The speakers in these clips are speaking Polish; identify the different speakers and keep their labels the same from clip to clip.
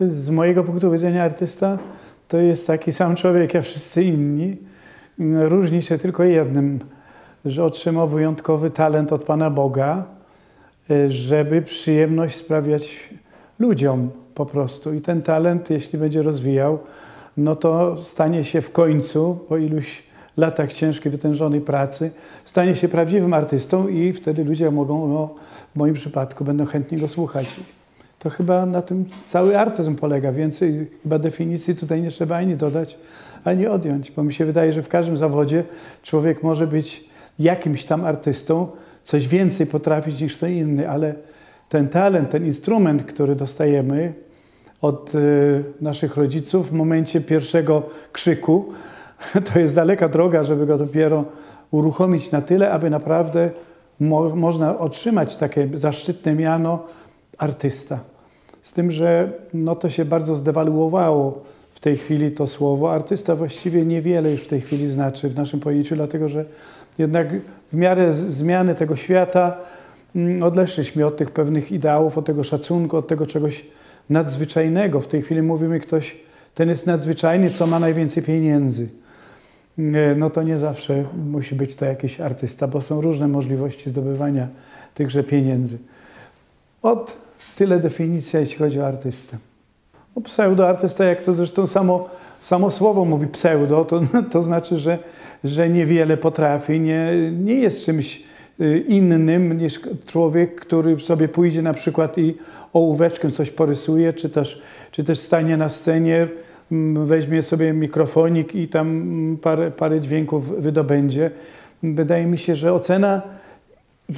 Speaker 1: Z mojego punktu widzenia artysta to jest taki sam człowiek jak wszyscy inni. Różni się tylko jednym, że otrzymał wyjątkowy talent od Pana Boga, żeby przyjemność sprawiać ludziom po prostu. I ten talent, jeśli będzie rozwijał, no to stanie się w końcu, po iluś latach ciężkiej, wytężonej pracy, stanie się prawdziwym artystą i wtedy ludzie mogą, no, w moim przypadku, będą chętnie go słuchać. To chyba na tym cały artyzm polega. Więcej chyba definicji tutaj nie trzeba ani dodać, ani odjąć, bo mi się wydaje, że w każdym zawodzie człowiek może być jakimś tam artystą, coś więcej potrafić niż kto inny, ale ten talent, ten instrument, który dostajemy od y, naszych rodziców w momencie pierwszego krzyku, to jest daleka droga, żeby go dopiero uruchomić na tyle, aby naprawdę mo można otrzymać takie zaszczytne miano artysta. Z tym, że no to się bardzo zdewaluowało w tej chwili to słowo. Artysta właściwie niewiele już w tej chwili znaczy w naszym pojęciu, dlatego że jednak w miarę zmiany tego świata mm, odeszliśmy od tych pewnych ideałów, od tego szacunku, od tego czegoś nadzwyczajnego. W tej chwili mówimy ktoś, ten jest nadzwyczajny, co ma najwięcej pieniędzy. No to nie zawsze musi być to jakiś artysta, bo są różne możliwości zdobywania tychże pieniędzy. Od tyle definicja, jeśli chodzi o artystę. No, pseudoartysta, jak to zresztą samo, samo słowo mówi pseudo, to, to znaczy, że, że niewiele potrafi, nie, nie jest czymś y, innym niż człowiek, który sobie pójdzie na przykład i ołóweczkiem coś porysuje, czy też, czy też stanie na scenie, mm, weźmie sobie mikrofonik i tam mm, parę, parę dźwięków wydobędzie. Wydaje mi się, że ocena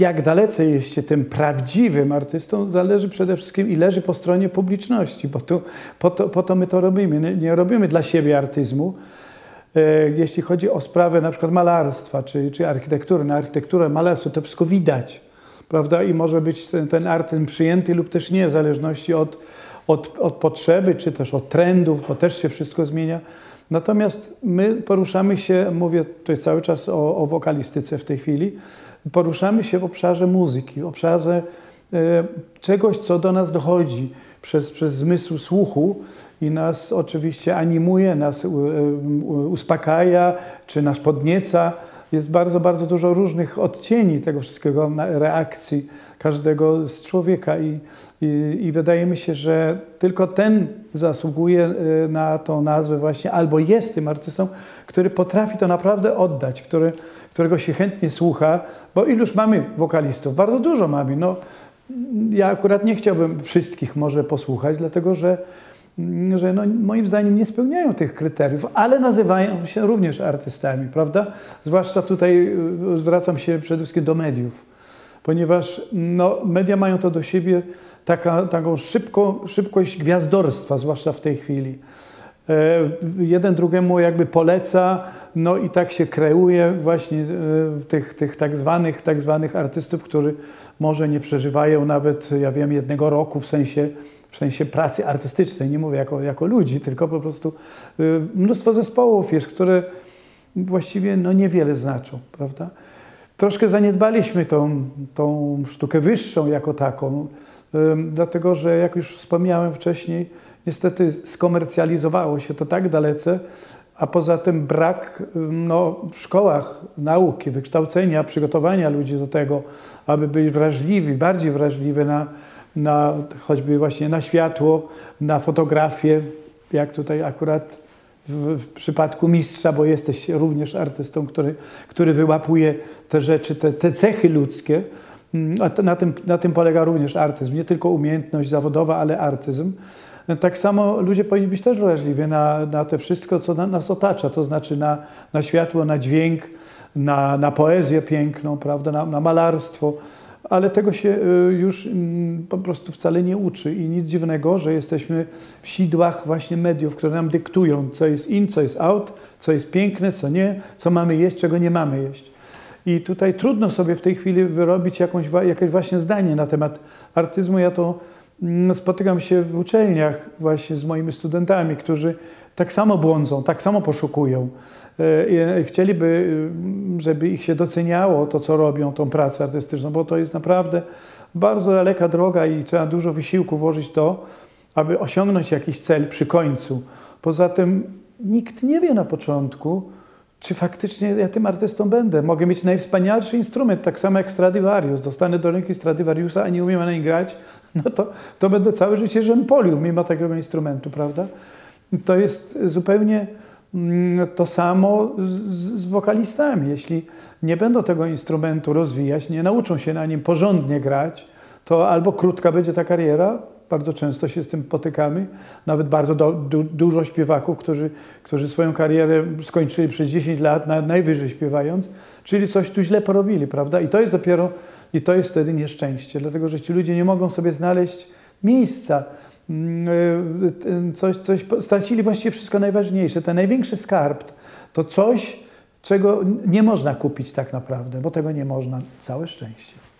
Speaker 1: jak dalece jest się tym prawdziwym artystą, zależy przede wszystkim i leży po stronie publiczności, bo tu, po, to, po to my to robimy. Nie, nie robimy dla siebie artyzmu. E, jeśli chodzi o sprawę na przykład malarstwa czy, czy architektury, na architekturę, malarstwo, to wszystko widać, prawda? I może być ten, ten artyzm przyjęty lub też nie, w zależności od, od, od potrzeby, czy też od trendów, bo też się wszystko zmienia. Natomiast my poruszamy się, mówię tutaj cały czas o, o wokalistyce w tej chwili, poruszamy się w obszarze muzyki, w obszarze e, czegoś, co do nas dochodzi przez, przez zmysł słuchu i nas oczywiście animuje, nas e, uspokaja, czy nas podnieca. Jest bardzo, bardzo dużo różnych odcieni tego wszystkiego, reakcji każdego z człowieka i, i, i wydaje mi się, że tylko ten zasługuje e, na tą nazwę właśnie, albo jest tym artystą, który potrafi to naprawdę oddać, który, którego się chętnie słucha, bo iluż mamy wokalistów? Bardzo dużo mamy. No, ja akurat nie chciałbym wszystkich może posłuchać, dlatego że, że no, moim zdaniem nie spełniają tych kryteriów, ale nazywają się również artystami, prawda? Zwłaszcza tutaj y, zwracam się przede wszystkim do mediów, ponieważ no, media mają to do siebie taka, taką szybko, szybkość gwiazdorstwa, zwłaszcza w tej chwili. E, jeden drugiemu jakby poleca, no i tak się kreuje właśnie e, tych, tych tak, zwanych, tak zwanych artystów, którzy może nie przeżywają nawet, ja wiem, jednego roku w sensie, w sensie pracy artystycznej, nie mówię jako, jako ludzi, tylko po prostu e, mnóstwo zespołów jest, które właściwie no, niewiele znaczą, prawda? Troszkę zaniedbaliśmy tą, tą sztukę wyższą jako taką, dlatego że jak już wspomniałem wcześniej, Niestety skomercjalizowało się to tak dalece, a poza tym brak no, w szkołach nauki, wykształcenia, przygotowania ludzi do tego, aby byli wrażliwi, bardziej wrażliwi na, na choćby właśnie na światło, na fotografię, jak tutaj akurat w, w, przypadku mistrza, bo jesteś również artystą, który, który wyłapuje te rzeczy, te, te cechy ludzkie. Mm, a na, tym, na tym polega również artyzm. Nie tylko umiejętność zawodowa, ale artyzm. Tak samo ludzie powinni być też wrażliwi na, na to wszystko, co na, nas otacza, to znaczy na, na światło, na dźwięk, na, na poezję piękną, prawda, na, na malarstwo, ale tego się y, już mm, po prostu wcale nie uczy i nic dziwnego, że jesteśmy w sidłach właśnie mediów, które nam dyktują, co jest in, co jest out, co jest piękne, co nie, co mamy jeść, czego nie mamy jeść. I tutaj trudno sobie w tej chwili wyrobić jakąś, jakieś właśnie zdanie na temat artyzmu. Ja to spotykam się w uczelniach właśnie z moimi studentami, którzy tak samo błądzą, tak samo poszukują. E, chcieliby, e, żeby ich się doceniało to, co robią, tą pracę artystyczną, bo to jest naprawdę bardzo daleka droga i trzeba dużo wysiłku włożyć to, aby osiągnąć jakiś cel przy końcu. Poza tym nikt nie wie na początku, czy faktycznie ja tym artystą będę. Mogę mieć najwspanialszy instrument, tak samo jak Stradivarius. Dostanę do ręki Stradivariusa, a nie umiem na nim grać, no to, to będę całe życie rzępolił mimo takiego instrumentu, prawda? To jest zupełnie mm, to samo z, z wokalistami. Jeśli nie będą tego instrumentu rozwijać, nie nauczą się na nim porządnie grać, to albo krótka będzie ta kariera, bardzo często się z tym potykamy. Nawet bardzo do, du, dużo śpiewaków, którzy, którzy swoją karierę skończyli przez 10 lat, na, najwyżej śpiewając, czyli coś tu źle porobili, prawda? I to jest dopiero, i to jest wtedy nieszczęście, dlatego że ci ludzie nie mogą sobie znaleźć miejsca. Mm, y, coś, coś, stracili właściwie wszystko najważniejsze. Ten największy skarb to coś, czego nie można kupić tak naprawdę, bo tego nie można. Całe szczęście.